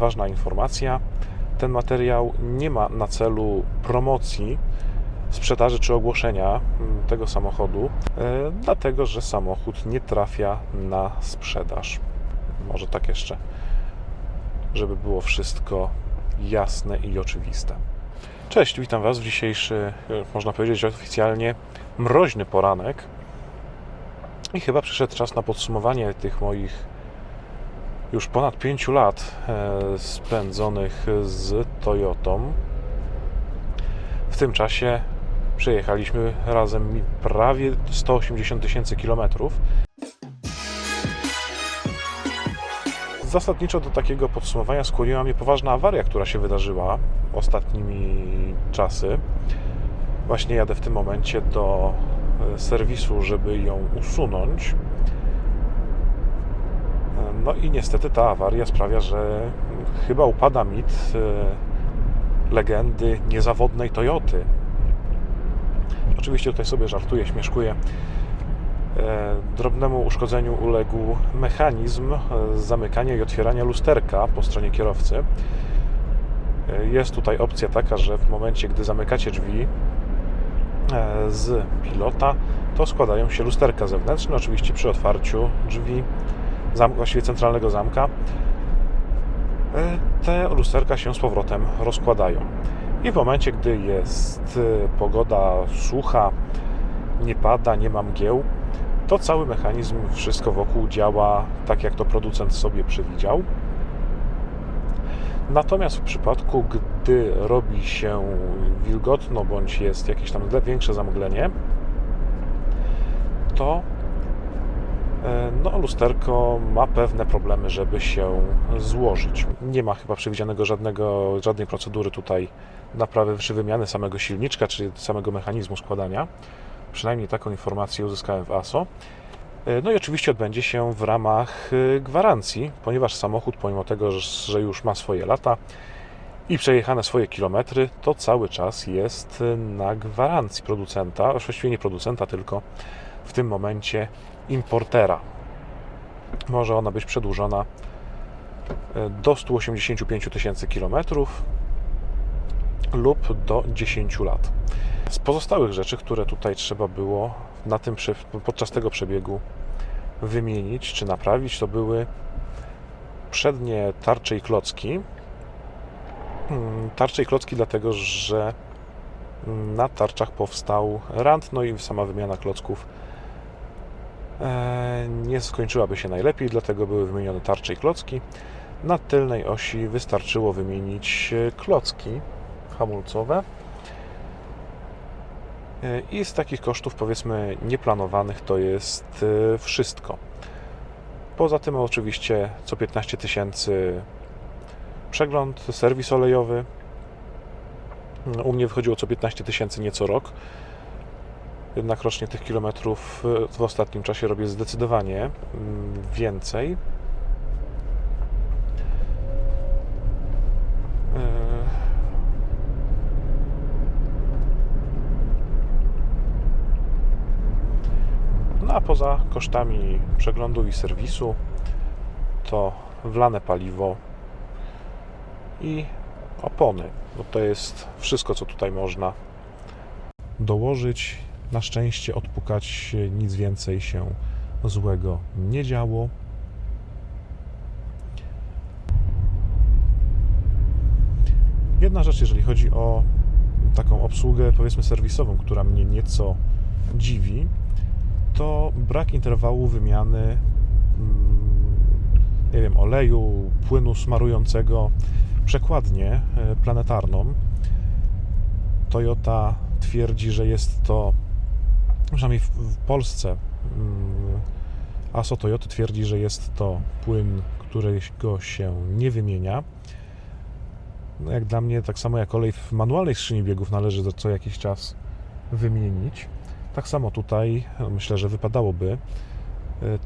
ważna informacja. Ten materiał nie ma na celu promocji, sprzedaży czy ogłoszenia mm, tego samochodu, e, dlatego że samochód nie trafia na sprzedaż. Może tak jeszcze, żeby było wszystko jasne i oczywiste. Cześć, witam Was w dzisiejszy, e, można powiedzieć oficjalnie, mroźny poranek. I chyba przyszedł czas na podsumowanie tych moich już ponad 5 lat e, spędzonych z Toyotą. W tym czasie przejechaliśmy razem prawie 180 tysięcy kilometrów. Zasadniczo do takiego podsumowania skłoniła mnie poważna awaria, która się wydarzyła ostatnimi czasy. Właśnie jadę w tym momencie do e, serwisu, żeby ją usunąć. No i niestety ta awaria sprawia, że chyba upada mit e, legendy niezawodnej Toyoty. Oczywiście tutaj sobie żartuję, śmieszkuję. E, Drobnemu uszkodzeniu uległ mechanizm e, zamykania i otwierania lusterka po stronie kierowcy. Jest tutaj opcja taka, że w momencie, gdy zamykacie drzwi z pilota, to składają się lusterka zewnętrzne. Oczywiście przy otwarciu drzwi, zam- właściwie centralnego zamka, e, te lusterka się z powrotem rozkładają. I w momencie, gdy jest e, pogoda sucha, nie pada, nie ma mgieł, to cały mechanizm, wszystko wokół działa tak, jak to producent sobie przewidział. Natomiast w przypadku, gdy robi się wilgotno bądź jest jakieś tam większe zamglenie, to no, lusterko ma pewne problemy, żeby się złożyć. Nie ma chyba przewidzianego żadnego, żadnej procedury tutaj naprawy czy wymiany samego silniczka, czy samego mechanizmu składania. Przynajmniej taką informację uzyskałem w ASO. E, No i oczywiście odbędzie się w ramach e, gwarancji, ponieważ samochód, pomimo tego, że już ma swoje lata i przejechane swoje kilometry, to cały czas jest e, na gwarancji producenta, właściwie nie producenta, tylko w tym momencie importera. Może ona być przedłużona e, do 185 tysięcy kilometrów lub do 10 lat. Z pozostałych rzeczy, które tutaj trzeba było na tym, podczas tego przebiegu wymienić czy naprawić, to były przednie tarcze i klocki. Mm, Tarcze i klocki dlatego, że na tarczach powstał rant, no i sama wymiana klocków nie skończyłaby się najlepiej, dlatego były wymienione tarcze i klocki. Na tylnej osi wystarczyło wymienić e, klocki hamulcowe. E, I z takich kosztów, powiedzmy, nieplanowanych, to jest e, wszystko. Poza tym, oczywiście, co 15 tysięcy przegląd, serwis olejowy. U mnie wychodziło co 15 tysięcy, nie co rok. Jednak rocznie tych kilometrów e, w ostatnim czasie robię zdecydowanie mm, więcej. E, No a poza kosztami przeglądu i serwisu to wlane paliwo i opony. Bo to jest wszystko, co tutaj można dołożyć. Na szczęście odpukać nic więcej się złego nie działo. Jedna rzecz, jeżeli chodzi o taką obsługę, powiedzmy, serwisową, która mnie nieco dziwi, to brak interwału wymiany mm, nie wiem, oleju, płynu smarującego przekładnię e, planetarną. Toyota twierdzi, że jest to, przynajmniej w, w Polsce, mm, ASO Toyota twierdzi, że jest to płyn, którego się nie wymienia. No jak dla mnie, tak samo jak olej w manualnej skrzyni biegów należy co jakiś czas wymienić. Tak samo tutaj no, myślę, że wypadałoby e,